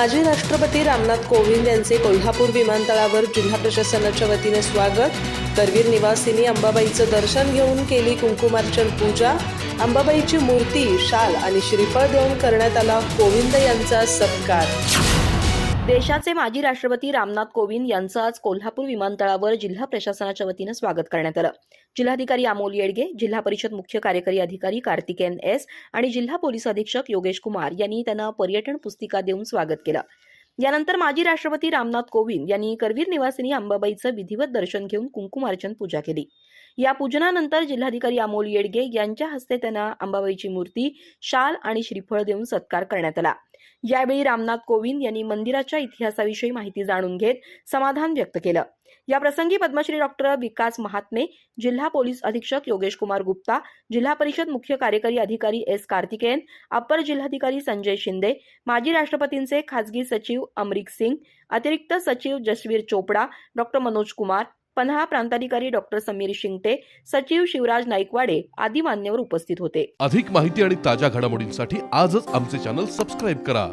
माजी राष्ट्रपती रामनाथ कोविंद यांचे कोल्हापूर विमानतळावर जिल्हा प्रशासनाच्या वतीने स्वागत. करवीर निवासिनी अंबाबाईचं दर्शन घेऊन केली कुंकुमार्चन पूजा. अंबाबाईची मूर्ती शाल आणि श्रीफळ देऊन करण्यात आला कोविंद यांचा सत्कार. देशाचे माजी राष्ट्रपती रामनाथ कोविंद यांचं आज कोल्हापूर विमानतळावर जिल्हा प्रशासनाच्या वतीनं स्वागत करण्यात आलं. जिल्हाधिकारी अमोल येडगे जिल्हा परिषद मुख्य कार्यकारी अधिकारी कार्तिकेयन एस आणि जिल्हा पोलीस अधीक्षक योगेश कुमार यांनी त्यांना पर्यटन पुस्तिका देऊन स्वागत केलं. यानंतर माजी राष्ट्रपती रामनाथ कोविंद यांनी करवीर निवासिनी अंबाबाईचं विधिवत दर्शन घेऊन कुंकुमार्चन पूजा केली. या पूजनानंतर जिल्हाधिकारी अमोल येडगे यांच्या हस्ते त्यांना अंबाबाईची मूर्ती शाल आणि श्रीफळ देऊन सत्कार करण्यात आला. यावेळी रामनाथ कोविंद यांनी मंदिराच्या इतिहासाविषयी माहिती जाणून घेत समाधान व्यक्त केलं. या प्रसंगी पद्मश्री डॉक्टर विकास महात्मे जिल्हा पोलीस अधीक्षक योगेश कुमार गुप्ता जिल्हा परिषद मुख्य कार्यकारी अधिकारी एस कार्तिकेयन अप्पर जिल्हाधिकारी संजय शिंदे माजी राष्ट्रपतींचे खासगी सचिव अमरिक सिंग अतिरिक्त सचिव जसवीर चोपडा डॉक्टर मनोज कुमार पन्हाळा प्रांताधिकारी डॉक्टर समीर शिंगटे सचिव शिवराज नाईकवाडे आदी मान्यवर उपस्थित होते. अधिक माहिती आणि ताज्या घडामोडींसाठी आजच आमचे चॅनल सबस्क्राईब करा.